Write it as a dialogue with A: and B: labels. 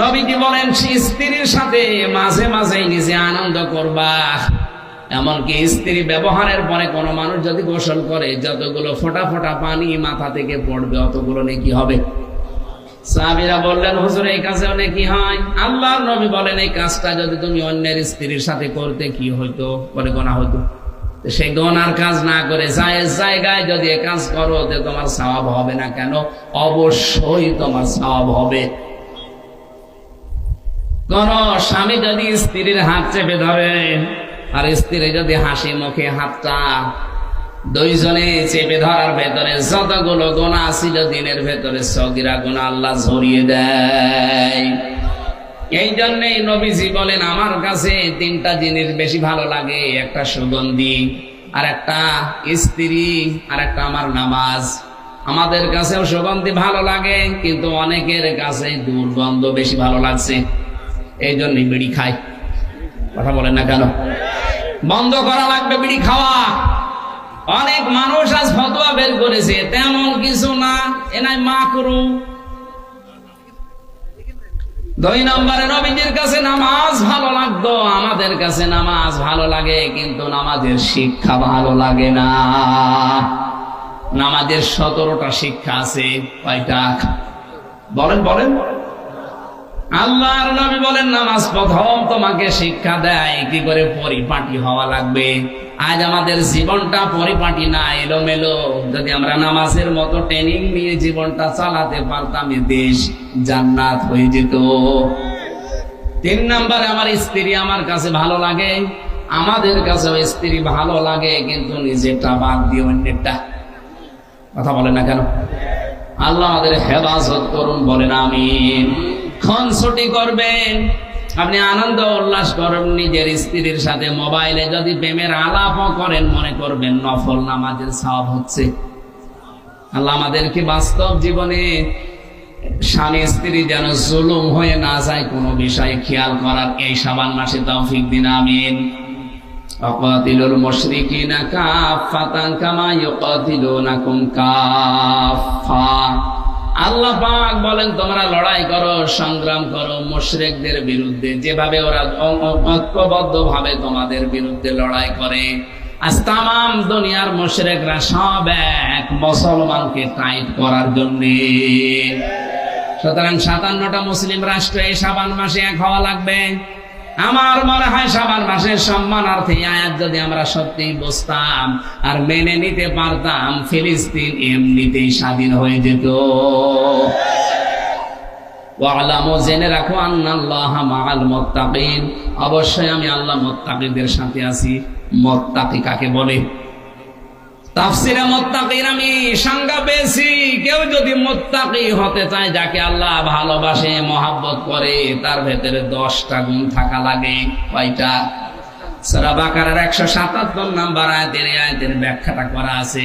A: নবীজি বলেন স্ত্রীর সাথে মাঝে মাঝে নিজে আনন্দ করবা। এমনকি স্ত্রী ব্যবহারের পরে কোনো মানুষ যদি গোসল করে, যতগুলো ফোটা ফোটা পানি মাথা থেকে পড়বে, অতগুলো নাকি হবে। সাহাবীরা বললেন, হুজুর, এই কাজে অনেক কি হয়? আল্লাহর নবী বলেন, এই কাজটা যদি তুমি অন্যের স্ত্রীর সাথে করতে, কি হইতো? বলে গোনা হইতো। সেই গনার কাজ না করে জায়েজ জায়গায় যদি এ কাজ করো তোমার সওয়াব হবে না কেন? অবশ্যই তোমার স্বভাব হবে। কোন স্বামী যদি স্ত্রীর হাত চেপে ধরে, আর স্ত্রী যদি হাসি মুখে হাতটা দুইজনে চেপে ধরার ভেতরে যতগুলো গোনা ছিল দিনের ভেতরে সগিরা গোনা আল্লাহ ঝরিয়ে দেয়। এই জন্যই নবীজি বলেন, আমার কাছে তিনটা জিনিস বেশি ভালো লাগে, একটা সুগন্ধি, আর একটা স্ত্রী, আর একটা আমার নামাজ। আমাদের কাছেও সুগন্ধি ভালো লাগে, কিন্তু অনেকের কাছে দুর্গন্ধ বেশি ভালো লাগছে। এই জন্যই বিড়ি খায় কথা বলেন না কেন? বন্ধ করা লাগবে বিড়ি খাওয়া। অনেক মানুষ আজ ফতোয়া বের করেছে, তেমন কিছু না এনাই মা করু দুই নম্বরে নবীজির কাছে নামাজ ভালো লাগতো, আমাদের কাছে নামাজ ভালো লাগে, কিন্তু নামাজের শিক্ষা ভালো লাগে না। নামাজের সতেরোটা শিক্ষা আছে, কয়টা? বলেন বলেন। আল্লাহর নবী বলেন, নামাজ প্রথম তোমাকে শিক্ষা দেয় কি করে পরিপাটি হওয়া লাগবে। আজ আমাদের জীবনটা পরিপাটি না, এলোমেলো। যদি আমরা নামাজের মতো ট্রেনিং নিয়ে জীবনটা চালাতে পারতাম দেশ জান্নাত হয়ে যেত। তিন নম্বরে আমার স্ত্রী আমার কাছে ভালো লাগে। আমাদের কাছেও স্ত্রী ভালো লাগে, কিন্তু নিজেরটা বাদ দিয়ে অন্যেরটা। কথা বলে না কেন? আল্লাহ আমাদের হেফাজত করুন, বলেন আমিন। ছুটি করবেন। আপনি আনন্দ উল্লাস করেন নিজের স্ত্রীর সাথে মোবাইলে। যদি প্রেমের আলাপও করেন, মনে করবেন নফল নামাজের সব হচ্ছে। আল্লাহ আমাদেরকে বাস্তব জীবনে স্বামী স্ত্রী যেন জুলুম হয়ে না যায়, কোনো বিষয়ে খেয়াল করার এই সাবান মাসে তৌফিক দিন, আমিন। অকাতিলুল মুশরিকিনা কাফাতান কামা ইউকাতিলুনাকুম কাফা আল্লাহ পাক বলেন, তোমরা লড়াই করো, সংগ্রাম করো মুশরিকদের বিরুদ্ধে। যেভাবে ওরা ঐক্যবদ্ধ ভাবে তোমাদের বিরুদ্ধে লড়াই করে, আজ তাম দুনিয়ার মুশরিকরা সব এক মুসলমানকে টাইট করার জন্য। সুতরাং সাতান্নটা মুসলিম রাষ্ট্র সাবান মাসে এক হওয়া লাগবে। আমার মনে হয় সবার মাসের সম্মানার্থে আয়াত যদি আমরা সত্যি বসতাম আর মেনে নিতে পারতাম, ফিলিস্তিন এমনিতেই স্বাধীন হয়ে যেত। অবশ্যই আমি আল্লাহ মোত্তাকিদের সাথে আছি। মোত্তাকি কাকে বলে? তাফসিরে মোত্তাকির আমি সংজ্ঞা পেয়েছি। কেউ যদি মোত্তাকি হতে চায়, যাকে আল্লাহ ভালোবাসে, মহাব্বত করে, তার ভেতরে দশটা গুণ থাকা লাগে। কয়টা? সারা বাকারের একশো সাতাত্তর নাম্বার আয়তের আয়তের ব্যাখ্যাটা করা আছে।